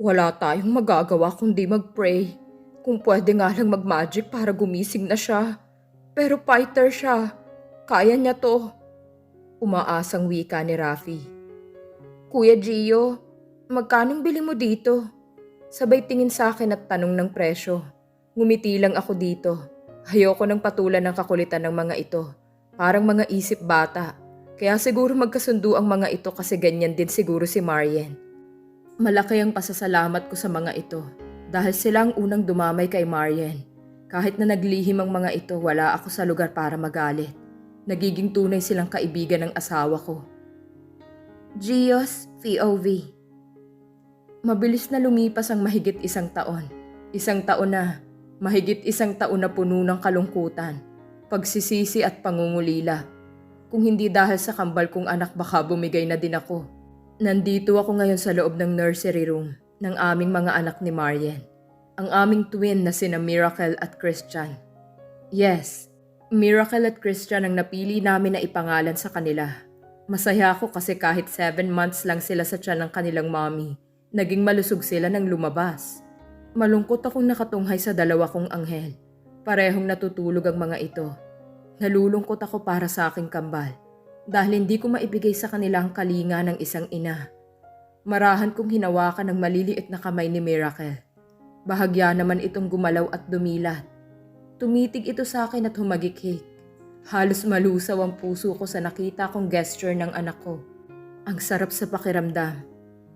Wala tayong magagawa kundi mag-pray. Kung pwede nga lang mag-magic para gumising na siya. Pero fighter siya. Kaya niya to. Umaasang wika ni Rafi. Kuya Gio, magkanong bili mo dito? Sabay tingin sa akin at tanong ng presyo. Ngumiti lang ako dito. Ayoko ng patulan ng kakulitan ng mga ito. Parang mga isip bata. Kaya siguro magkasundo ang mga ito kasi ganyan din siguro si Marian. Malaki ang pasasalamat ko sa mga ito dahil sila ang unang dumamay kay Marian. Kahit na naglihim ang mga ito, wala ako sa lugar para magalit. Nagiging tunay silang kaibigan ng asawa ko. Gios POV Mabilis na lumipas ang mahigit isang taon. Isang taon na, mahigit isang taon na puno ng kalungkutan, pagsisisi at pangungulila. Kung hindi dahil sa kambal kong anak baka bumigay na din ako. Nandito ako ngayon sa loob ng nursery room ng aming mga anak ni Marian. Ang aming twin na sina Miracle at Christian. Yes, Miracle at Christian ang napili namin na ipangalan sa kanila. Masaya ako kasi kahit seven months lang sila sa tiyan ng kanilang mommy, naging malusog sila nang lumabas. Malungkot akong nakatunghay sa dalawa kong anghel. Parehong natutulog ang mga ito. Nalulungkot ako para sa aking kambal dahil hindi ko maibigay sa kanila ang kalinga ng isang ina. Marahan kong hinawakan ng maliliit na kamay ni Miracle. Bahagya naman itong gumalaw at dumilat. Tumitig ito sa akin at humagikhik. Halos malusaw ang puso ko sa nakita kong gesture ng anak ko. Ang sarap sa pakiramdam.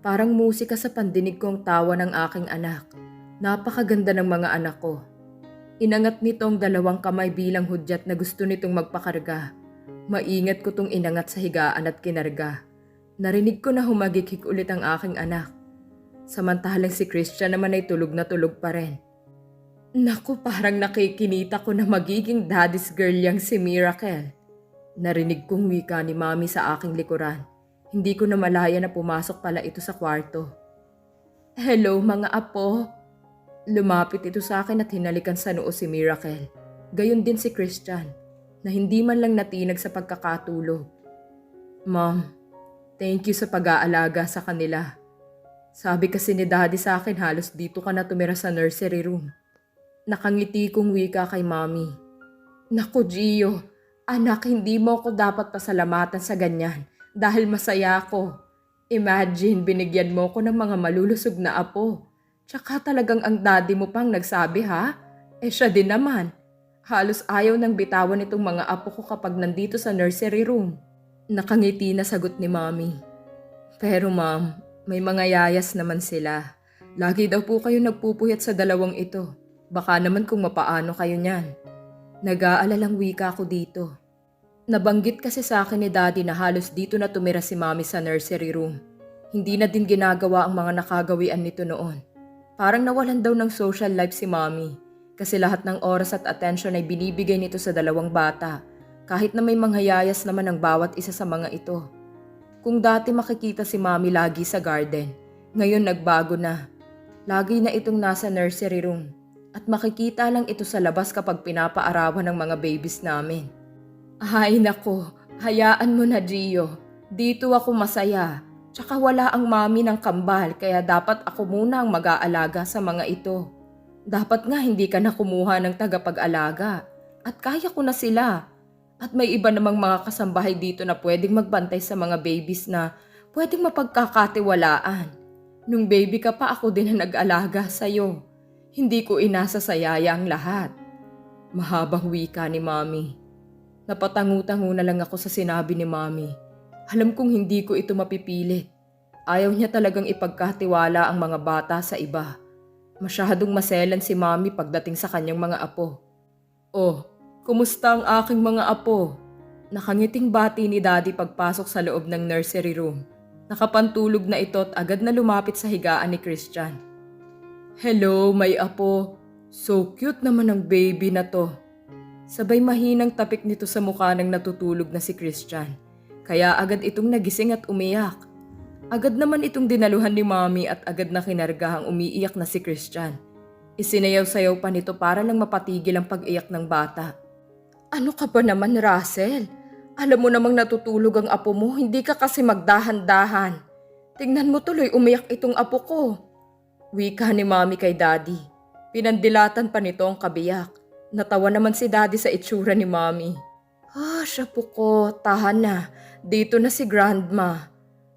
Parang musika sa pandinig kong tawa ng aking anak. Napakaganda ng mga anak ko. Inangat nito ang dalawang kamay bilang hudyat na gusto nitong magpakarga. Maingat ko tong inangat sa higaan at kinarga. Narinig ko na humagikhik ulit ang aking anak. Samantalang si Christian naman ay tulog na tulog pa rin. Naku, parang nakikinita ko na magiging daddy's girl yang si Miracle. Narinig kong wika ni Mami sa aking likuran. Hindi ko na malaya na pumasok pala ito sa kwarto. Hello mga apo. Lumapit ito sa akin at hinalikan sa noo si Miracle. Gayon din si Christian, na hindi man lang natinag sa pagkakatulog. Mom, thank you sa pag-aalaga sa kanila. Sabi kasi ni Daddy sa akin halos dito ka na tumira sa nursery room. Nakangiti kong wika kay Mami. Naku Gio, anak hindi mo ako dapat pasalamatan sa ganyan dahil masaya ako. Imagine binigyan mo ko ng mga malulusog na apo. Tsaka talagang ang daddy mo pang nagsabi ha? Eh siya din naman. Halos ayaw nang bitawan itong mga apo ko kapag nandito sa nursery room. Nakangiti na sagot ni Mami. Pero ma'am, may mga yayas naman sila. Lagi daw po kayo nagpupuyat sa dalawang ito. Baka naman kung mapaano kayo niyan. Nag-aalalang wika ako dito. Nabanggit kasi sa akin ni Daddy na halos dito na tumira si Mami sa nursery room. Hindi na din ginagawa ang mga nakagawian nito noon. Parang nawalan daw ng social life si Mami kasi lahat ng oras at atensyon ay binibigay nito sa dalawang bata kahit na may manghayayas naman ang bawat isa sa mga ito. Kung dati makikita si Mami lagi sa garden, ngayon nagbago na. Lagi na itong nasa nursery room at makikita lang ito sa labas kapag pinapaarawan ng mga babies namin. Ay nako, hayaan mo na Gio. Dito ako masaya. Tsaka wala ang mami ng kambal kaya dapat ako muna ang mag-aalaga sa mga ito. Dapat nga hindi ka na kumuha ng tagapag-alaga. At kaya ko na sila. At may iba namang mga kasambahay dito na pwedeng magbantay sa mga babies na pwedeng mapagkakatiwalaan. Nung baby ka pa ako din na nag-alaga sa'yo. Hindi ko inasa sa yaya ang lahat. Mahabang wika ni mami. Napatangu-tangu na lang ako sa sinabi ni mami. Alam kong hindi ko ito mapipilit. Ayaw niya talagang ipagkatiwala ang mga bata sa iba. Masyadong maselan si mami pagdating sa kanyang mga apo. Oh, kumusta ang aking mga apo? Nakangiting bati ni daddy pagpasok sa loob ng nursery room. Nakapantulog na ito at agad na lumapit sa higaan ni Christian. Hello, may apo. So cute naman ang baby na to. Sabay mahinang tapik nito sa mukha ng natutulog na si Christian. Kaya agad itong nagising at umiyak. Agad naman itong dinaluhan ni Mami at agad na kinarga ang umiiyak na si Christian. Isinayaw-sayaw pa nito para lang mapatigil ang pag-iyak ng bata. Ano ka ba naman, Russell? Alam mo namang natutulog ang apo mo, hindi ka kasi magdahan-dahan. Tingnan mo tuloy umiyak itong apo ko. Wika ni Mami kay Daddy. Pinandilatan pa nito ang kabiyak. Natawa naman si Daddy sa itsura ni Mami. Ah, siya po ko. Tahan na. Dito na si Grandma.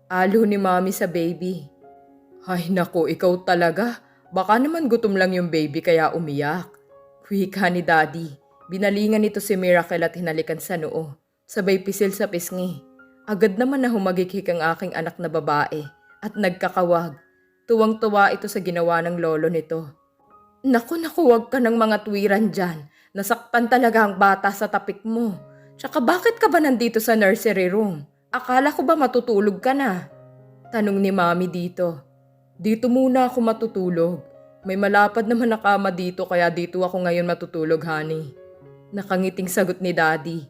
Alo ni Mami sa baby. Ay nako, ikaw talaga. Baka naman gutom lang yung baby kaya umiyak. Wika ni Daddy. Binalingan nito si Miracle at hinalikan sa noo. Sabay pisil sa pisngi. Agad naman na humagikik ang aking anak na babae at nagkakawag. Tuwang-tuwa ito sa ginawa ng lolo nito. Naku, naku, wag ka ng mga tuwiran dyan. Nasaktan talaga ang bata sa tapik mo. Tsaka bakit ka ba nandito sa nursery room? Akala ko ba matutulog ka na? Tanong ni mami dito. Dito muna ako matutulog. May malapad naman na kama dito kaya dito ako ngayon matutulog, honey. Nakangiting sagot ni daddy.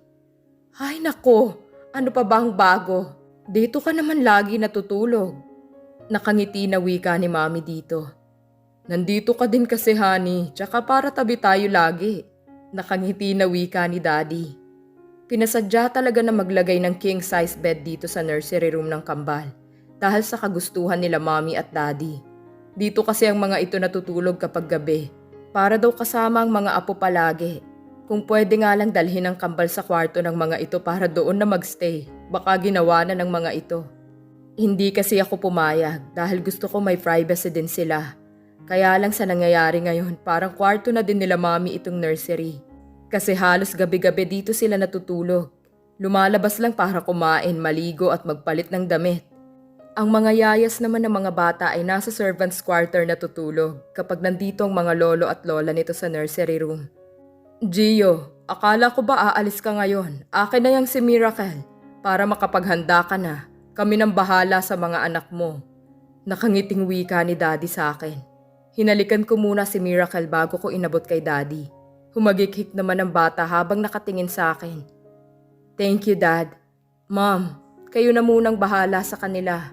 Ay nako, ano pa ba ang bago? Dito ka naman lagi natutulog. Nakangiti na wika ni mami dito. Nandito ka din kasi honey, tsaka para tabi tayo lagi. Nakangiti na wika ni daddy. Pinasadya talaga na maglagay ng king size bed dito sa nursery room ng kambal dahil sa kagustuhan nila mommy at daddy. Dito kasi ang mga ito natutulog kapag gabi para daw kasama ang mga apo palagi. Kung pwede nga lang dalhin ang kambal sa kwarto ng mga ito para doon na magstay, baka ginawa na ng mga ito. Hindi kasi ako pumayag dahil gusto ko may privacy din sila. Kaya lang sa nangyayari ngayon, parang kwarto na din nila mami itong nursery. Kasi halos gabi-gabi dito sila natutulog. Lumalabas lang para kumain, maligo at magpalit ng damit. Ang mga yayas naman ng mga bata ay nasa servant's quarter natutulog kapag nandito ang mga lolo at lola nito sa nursery room. Gio, akala ko ba aalis ka ngayon? Akin na yang si Miracle para makapaghanda ka na. Kami nang bahala sa mga anak mo. Nakangiting wika ni Daddy sa akin. Hinalikan ko muna si Miracle bago ko inabot kay Daddy. Humagikhik naman ang bata habang nakatingin sa akin. Thank you, Dad. Mom, kayo na munang bahala sa kanila.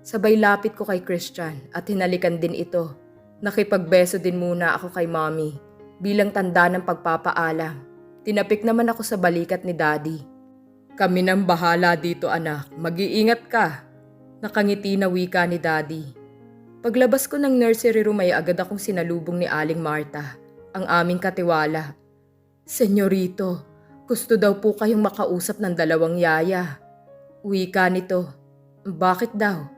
Sabay lapit ko kay Christian at hinalikan din ito. Nakipagbeso din muna ako kay Mommy bilang tanda ng pagpapaalam. Tinapik naman ako sa balikat ni Daddy. Kami nang bahala dito anak, mag-iingat ka. Nakangiti na wika ni Daddy. Paglabas ko ng nursery room ay agad akong sinalubong ni Aling Marta, ang aming katiwala. Senyorito, gusto daw po kayong makausap ng dalawang yaya. Wika nito. Bakit daw?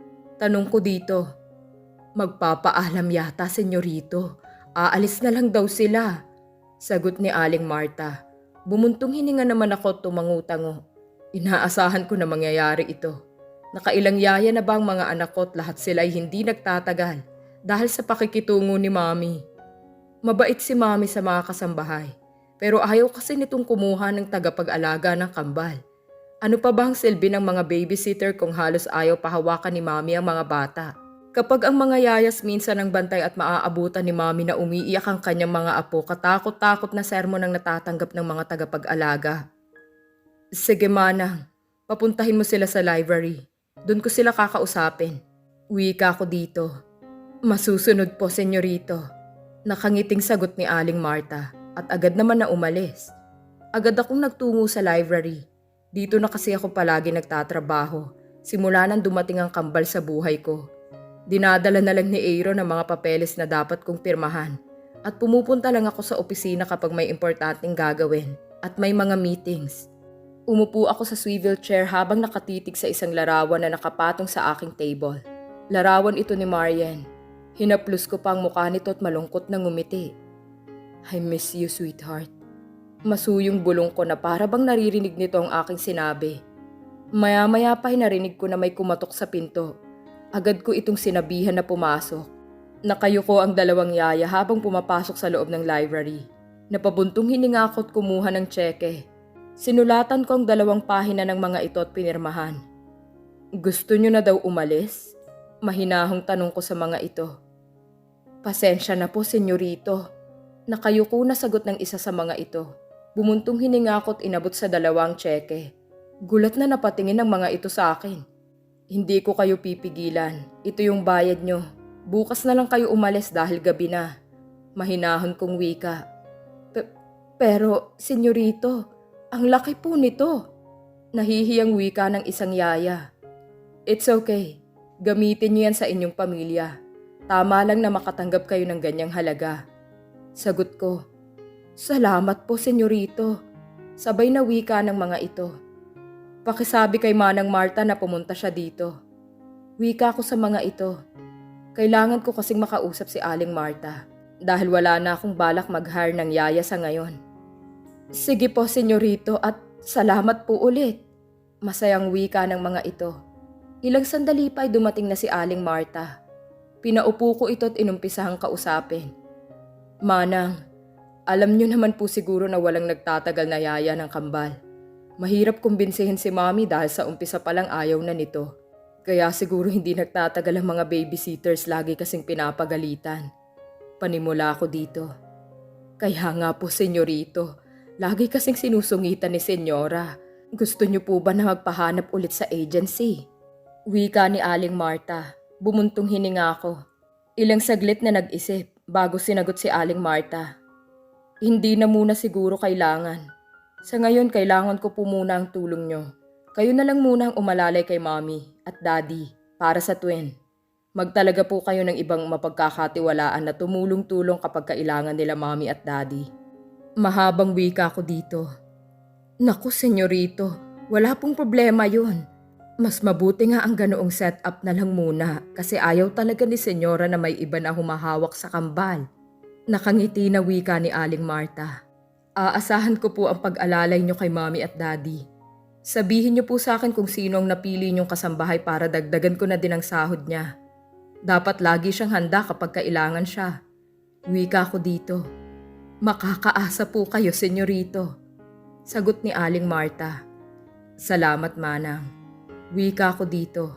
Tanong ko dito. Magpapaalam yata, senyorito. Aalis na lang daw sila. Sagot ni Aling Marta. Bumuntong hininga naman ako tumangutango. Inaasahan ko na mangyayari ito. Nakailang yaya na ba ang mga anak ko at lahat sila ay hindi nagtatagal dahil sa pakikitungo ni Mami. Mabait si Mami sa mga kasambahay pero ayaw kasi nitong kumuha ng tagapag-alaga ng kambal. Ano pa ba ang silbi ng mga babysitter kung halos ayaw pahawakan ni Mami ang mga bata? Kapag ang mga yayas minsan ang bantay at maaabutan ni Mami na umiiyak ang kanyang mga apo, katakot-takot na sermon ang natatanggap ng mga tagapag-alaga. Sige manang, papuntahin mo sila sa library. Doon ko sila kakausapin. Uwi ka ako dito. Masusunod po, senyorito. Nakangiting sagot ni Aling Marta at agad naman na umalis. Agad akong nagtungo sa library. Dito na kasi ako palagi nagtatrabaho. Simula nang dumating ang kambal sa buhay ko. Dinadala na lang ni Aaron ang mga papeles na dapat kong pirmahan. At pumupunta lang ako sa opisina kapag may importanteng gagawin at may mga meetings. Umupo ako sa swivel chair habang nakatitig sa isang larawan na nakapatong sa aking table. Larawan ito ni Marian. Hinaplos ko pa ang mukha nito at malungkot na ngumiti. I miss you, sweetheart. Masuyong bulong ko na para bang naririnig nito ang aking sinabi. Maya-maya pa narinig ko na may kumatok sa pinto. Agad ko itong sinabihan na pumasok. Nakayuko ang dalawang yaya habang pumapasok sa loob ng library. Napabuntong hininga ako at kumuha ng tseke. Sinulatan ko ang dalawang pahina ng mga ito at pinirmahan. Gusto nyo na daw umalis? Mahinahong tanong ko sa mga ito. Pasensya na po, senyorito. Nakayuko na sagot ng isa sa mga ito. Bumuntong hininga ko at inabot sa dalawang tseke. Gulat na napatingin ng mga ito sa akin. Hindi ko kayo pipigilan. Ito yung bayad nyo. Bukas na lang kayo umalis dahil gabi na. Mahinahon kong wika. Pe- pero, senyorito, ang laki po nito. Nahihiyang wika ng isang yaya. It's okay. Gamitin niyo yan sa inyong pamilya. Tama lang na makatanggap kayo ng ganyang halaga. Sagot ko, Salamat po, senyorito. Sabay na wika ng mga ito. Pakisabi kay Manang Marta na pumunta siya dito. Wika ko sa mga ito. Kailangan ko kasing makausap si Aling Marta dahil wala na akong balak mag-hire ng yaya sa ngayon. Sige po, senyorito, at salamat po ulit. Masayang wika ng mga ito. Ilang sandali pa ay dumating na si Aling Marta. Pinaupo ko ito at inumpisahang kausapin. Manang, alam niyo naman po siguro na walang nagtatagal na yaya ng kambal. Mahirap kumbinsihin si mami dahil sa umpisa pa lang ayaw na nito. Kaya siguro hindi nagtatagal ang mga babysitters lagi kasing pinapagalitan. Panimula ako dito. Kaya nga po, senyorito, lagi kasing sinusungitan ni senyora. Gusto niyo po ba na magpahanap ulit sa agency? Wika ni Aling Marta. Bumuntong hininga ako. Ilang saglit na nag-isip bago sinagot si Aling Marta. Hindi na muna siguro kailangan. Sa ngayon, kailangan ko po muna ang tulong nyo. Kayo na lang muna ang umalalay kay mommy at daddy para sa twin. Magtalaga po kayo ng ibang mapagkakatiwalaan na tumulong-tulong kapag kailangan nila mommy at daddy. Mahabang wika ko dito. Naku, senyorito, wala pong problema yun. Mas mabuti nga ang ganoong setup na lang muna kasi ayaw talaga ni senyora na may iba na humahawak sa kambal. Nakangiti na wika ni Aling Marta. Aasahan ko po ang pag-alalay nyo kay mami at daddy. Sabihin niyo po sa akin kung sino ang napili niyong kasambahay para dagdagan ko na din ang sahod niya. Dapat lagi siyang handa kapag kailangan siya. Wika ko dito. Makakaasa po kayo, senyorito. Sagot ni Aling Marta. Salamat, Manang. Wika ko dito.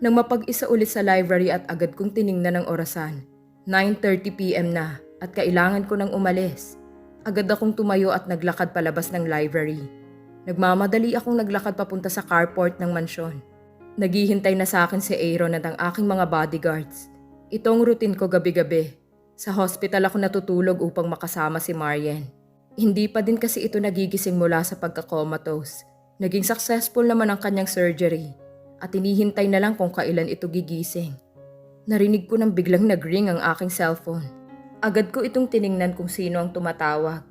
Nang mapag-isa ulit sa library at agad kong tiningnan ang orasan, 9.30pm na at kailangan ko nang umalis. Agad akong tumayo at naglakad palabas ng library. Nagmamadali akong naglakad papunta sa carport ng mansyon. Naghihintay na sa akin si Aaron at ang aking mga bodyguards. Itong routine ko gabi-gabi. Sa hospital ako natutulog upang makasama si Marian. Hindi pa din kasi ito nagigising mula sa pagka-comatose. Naging successful naman ang kanyang surgery at hinihintay na lang kung kailan ito gigising. Narinig ko nang biglang nag-ring ang aking cellphone. Agad ko itong tiningnan kung sino ang tumatawag.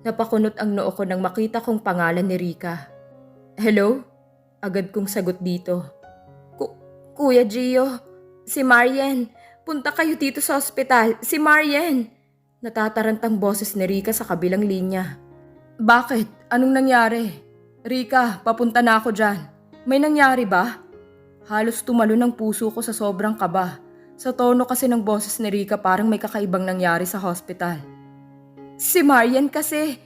Napakunot ang noo ko nang makita kong pangalan ni Rika. Hello? Agad kong sagot dito. Ku- Kuya Gio, si Marian. Punta kayo dito sa ospital. Si Marian. Natatarantang boses ni Rika sa kabilang linya. Bakit? Anong nangyari? Rika, papunta na ako dyan. May nangyari ba? Halos tumalo ng puso ko sa sobrang kaba. Sa tono kasi ng boses ni Rika parang may kakaibang nangyari sa hospital. Si Marian kasi.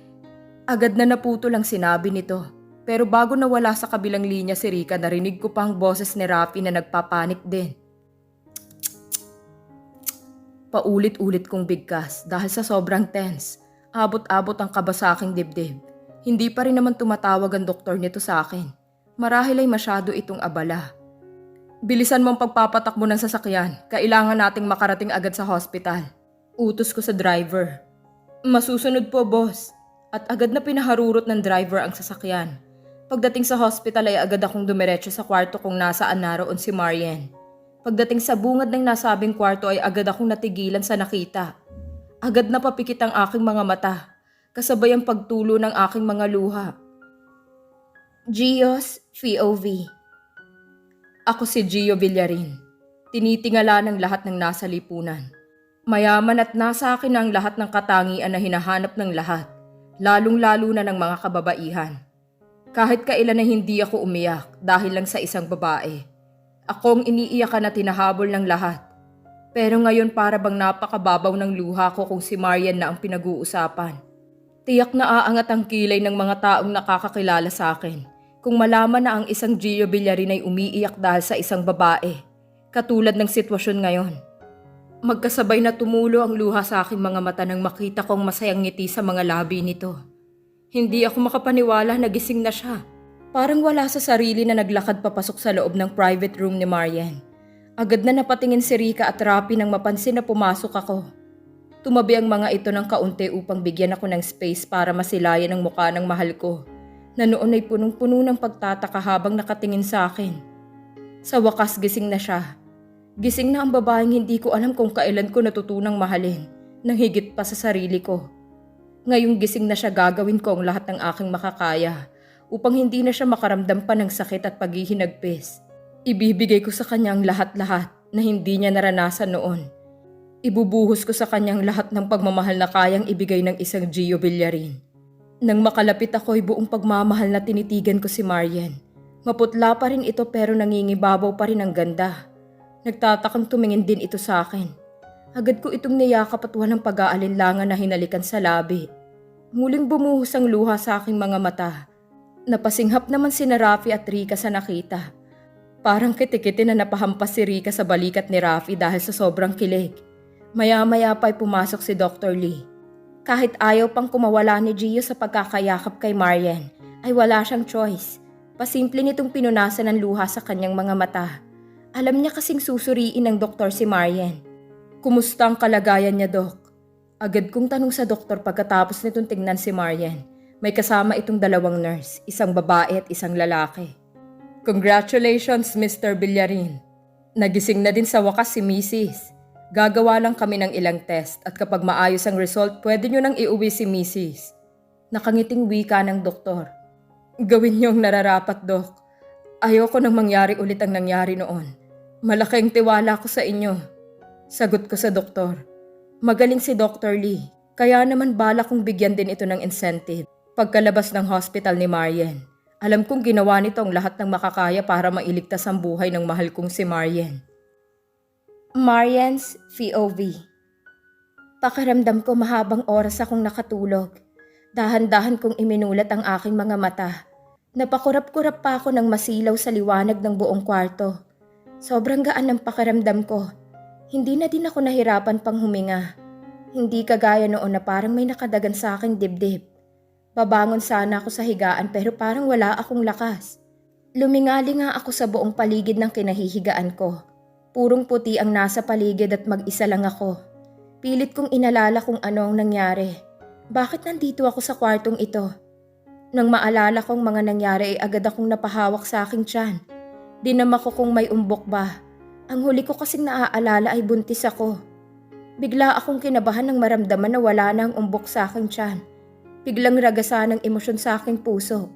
Agad na naputo lang sinabi nito. Pero bago nawala sa kabilang linya si Rika, narinig ko pa ang boses ni Rafi na nagpapanik din. Paulit-ulit kong bigkas dahil sa sobrang tense. Abot-abot ang kaba sa aking dibdib. Hindi pa rin naman tumatawag ang doktor nito sa akin. Marahil ay masyado itong abala. Bilisan mo ang pagpapatakbo ng sasakyan. Kailangan nating makarating agad sa hospital. Utos ko sa driver. Masusunod po, boss. At agad na pinaharurot ng driver ang sasakyan. Pagdating sa hospital ay agad akong dumiretso sa kwarto kung nasaan naroon si Marian. Pagdating sa bungad ng nasabing kwarto ay agad akong natigilan sa nakita. Agad na papikit ang aking mga mata, kasabay ang pagtulo ng aking mga luha. Gios POV Ako si Gio Villarin. Tinitingala ng lahat ng nasa lipunan. Mayaman at nasa akin ang lahat ng katangian na hinahanap ng lahat, lalong-lalo na ng mga kababaihan. Kahit kailan na hindi ako umiyak dahil lang sa isang babae. Akong iniiyakan na tinahabol ng lahat. Pero ngayon para bang napakababaw ng luha ko kung si Marian na ang pinag-uusapan. Tiyak na aangat ang kilay ng mga taong nakakakilala sa akin kung malaman na ang isang Gio Villarin ay umiiyak dahil sa isang babae, katulad ng sitwasyon ngayon. Magkasabay na tumulo ang luha sa aking mga mata nang makita kong masayang ngiti sa mga labi nito. Hindi ako makapaniwala na gising na siya. Parang wala sa sarili na naglakad papasok sa loob ng private room ni Marian. Agad na napatingin si Rika at Rapi nang mapansin na pumasok ako. Tumabi ang mga ito ng kaunti upang bigyan ako ng space para masilayan ang mukha ng mahal ko na noon ay punong-puno ng pagtataka habang nakatingin sa akin. Sa wakas gising na siya. Gising na ang babaeng hindi ko alam kung kailan ko natutunang mahalin, nang higit pa sa sarili ko. Ngayong gising na siya gagawin ko ang lahat ng aking makakaya upang hindi na siya makaramdam pa ng sakit at paghihinagpis. Ibibigay ko sa kanya ang lahat-lahat na hindi niya naranasan noon. Ibubuhos ko sa kanyang lahat ng pagmamahal na kayang ibigay ng isang Gio Villarin. Nang makalapit ako'y buong pagmamahal na tinitigan ko si Marian. Maputla pa rin ito pero nangingibabaw pa rin ang ganda. Nagtatakang tumingin din ito sa akin. Agad ko itong niyakap at walang pag-aalinlangan na hinalikan sa labi. Muling bumuhos ang luha sa aking mga mata. Napasinghap naman si Rafi at Rika sa nakita. Parang kitikiti na napahampas si Rika sa balikat ni Rafi dahil sa sobrang kilig. Maya-maya pa'y pumasok si Dr. Lee. Kahit ayaw pang kumawala ni Gio sa pagkakayakap kay Marian, ay wala siyang choice. Pasimple nitong pinunasan ng luha sa kanyang mga mata. Alam niya kasing susuriin ng doktor si Marian. Kumusta ang kalagayan niya, Dok? Agad kong tanong sa doktor pagkatapos nitong tingnan si Marian. May kasama itong dalawang nurse, isang babae at isang lalaki. Congratulations, Mr. Villarin. Nagising na din sa wakas si Mrs. Gagawa lang kami ng ilang test at kapag maayos ang result, pwede nyo nang iuwi si Mrs. Nakangiting wika ng doktor. Gawin niyo ang nararapat, Dok. Ayoko nang mangyari ulit ang nangyari noon. Malaking tiwala ko sa inyo. Sagot ko sa doktor. Magaling si Dr. Lee, kaya naman bala kong bigyan din ito ng incentive. Pagkalabas ng hospital ni Marian, alam kong ginawa nito ang lahat ng makakaya para mailigtas ang buhay ng mahal kong si Marian. Marian's POV Pakiramdam ko mahabang oras akong nakatulog. Dahan-dahan kong iminulat ang aking mga mata. Napakurap-kurap pa ako ng masilaw sa liwanag ng buong kwarto. Sobrang gaan ng pakiramdam ko. Hindi na din ako nahirapan pang huminga. Hindi kagaya noon na parang may nakadagan sa aking dibdib. Babangon sana ako sa higaan pero parang wala akong lakas. Lumingali nga ako sa buong paligid ng kinahihigaan ko. Purong puti ang nasa paligid at mag-isa lang ako. Pilit kong inalala kung ano ang nangyari. Bakit nandito ako sa kwartong ito? Nang maalala kong mga nangyari ay agad akong napahawak sa aking tiyan. Dinama ko kung may umbok ba. Ang huli ko kasing naaalala ay buntis ako. Bigla akong kinabahan ng maramdaman na wala na ang umbok sa aking tiyan. Biglang ragasan ng emosyon sa aking puso.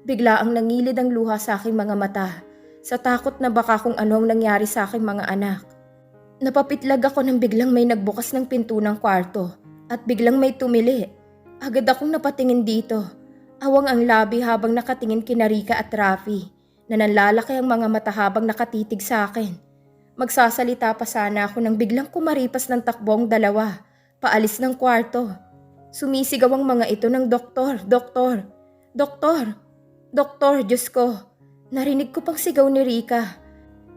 Bigla ang nangilid ang luha sa aking mga mata sa takot na baka kung ano ang nangyari sa aking mga anak. Napapitlag ako nang biglang may nagbukas ng pinto ng kwarto at biglang may tumili. Agad akong napatingin dito. Awang ang labi habang nakatingin kina Rika at Rafi na nanlalaki ang mga mata habang nakatitig sa akin. Magsasalita pa sana ako nang biglang kumaripas ng takbo ang dalawa, paalis ng kwarto. Sumisigaw ang mga ito ng doktor, doktor, doktor, doktor, Diyos ko. Narinig ko pang sigaw ni Rika.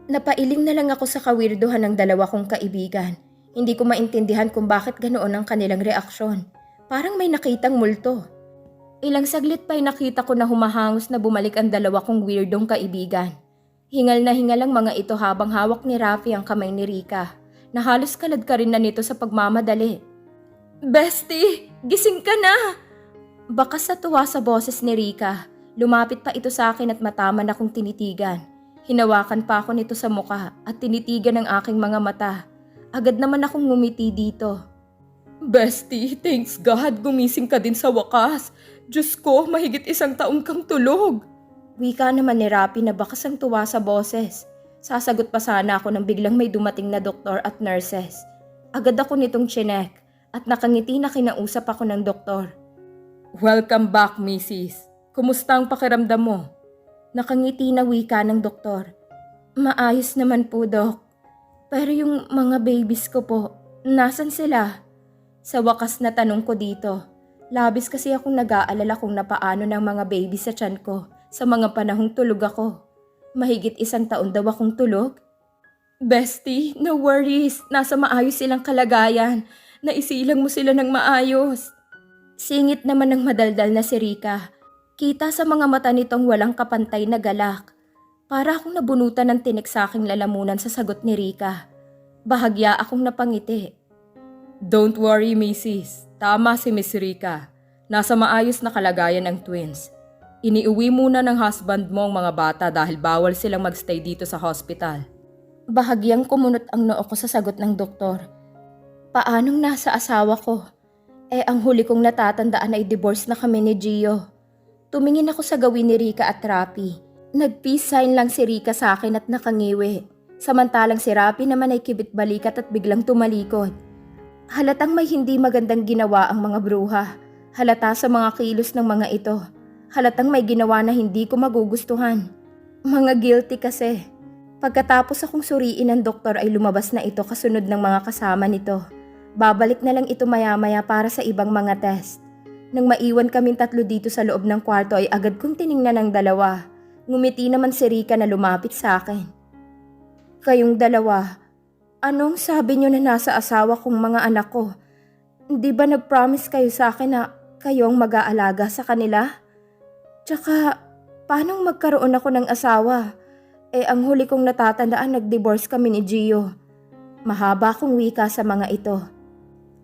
Napailing na lang ako sa kawirduhan ng dalawa kong kaibigan. Hindi ko maintindihan kung bakit ganoon ang kanilang reaksyon. Parang may nakitang multo. Ilang saglit pa'y nakita ko na humahangos na bumalik ang dalawa kong weirdong kaibigan. Hingal na hingal ang mga ito habang hawak ni Rafi ang kamay ni Rika, na halos kalad ka rin na nito sa pagmamadali. Bestie, gising ka na! Bakas sa tuwa sa boses ni Rika, lumapit pa ito sa akin at mataman akong tinitigan. Hinawakan pa ako nito sa muka at tinitigan ang aking mga mata. Agad naman akong ngumiti dito. Bestie, thanks God, gumising ka din sa wakas. Diyos ko, mahigit isang taong kang tulog. Wika naman ni Rapi na bakas ang tuwa sa boses. Sasagot pa sana ako nang biglang may dumating na doktor at nurses. Agad ako nitong chinek at nakangiti na kinausap ako ng doktor. Welcome back, Mrs. Kumusta ang pakiramdam mo? Nakangiti na wika ng doktor. Maayos naman po, Dok. Pero yung mga babies ko po, nasan sila? Sa wakas na tanong ko dito, labis kasi akong nag-aalala kung napaano ng mga baby sa tiyan ko sa mga panahong tulog ako. Mahigit isang taon daw akong tulog. Bestie, no worries. Nasa maayos silang kalagayan. Naisilang mo sila ng maayos. Singit naman ng madaldal na si Rika. Kita sa mga mata nitong walang kapantay na galak. Para akong nabunutan ng tinik sa aking lalamunan sa sagot ni Rika. Bahagya akong napangiti. Don't worry, Mrs. Tama si Miss Rika. Nasa maayos na kalagayan ang twins. Iniuwi muna ng husband mo ang mga bata dahil bawal silang magstay dito sa hospital. Bahagyang kumunot ang noo ko sa sagot ng doktor. Paanong nasa asawa ko? Eh ang huli kong natatandaan ay divorce na kami ni Gio. Tumingin ako sa gawin ni Rika at Rapi. Nag-peace sign lang si Rika sa akin at nakangiwi. Samantalang si Rapi naman ay kibit balikat at biglang tumalikod. Halatang may hindi magandang ginawa ang mga bruha. Halata sa mga kilos ng mga ito. Halatang may ginawa na hindi ko magugustuhan. Mga guilty kasi. Pagkatapos akong suriin ng doktor ay lumabas na ito kasunod ng mga kasama nito. Babalik na lang ito maya-maya para sa ibang mga test. Nang maiwan kaming tatlo dito sa loob ng kwarto ay agad kong tiningnan ng dalawa. Ngumiti naman si Rika na lumapit sa akin. Kayong dalawa, anong sabi niyo na nasa asawa kong mga anak ko? Di ba nag-promise kayo sa akin na kayo ang mag-aalaga sa kanila? Tsaka, paanong magkaroon ako ng asawa? Eh ang huli kong natatandaan nag-divorce kami ni Gio. Mahaba akong wika sa mga ito.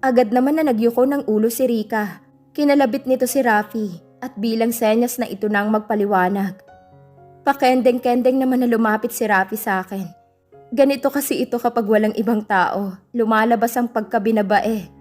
Agad naman na nagyuko ng ulo si Rika. Kinalabit nito si Rafi at bilang senyas na ito nang magpaliwanag. Pakendeng-kendeng naman na lumapit si Rafi sa akin. Ganito kasi ito kapag walang ibang tao. Lumalabas ang pagkabinabae.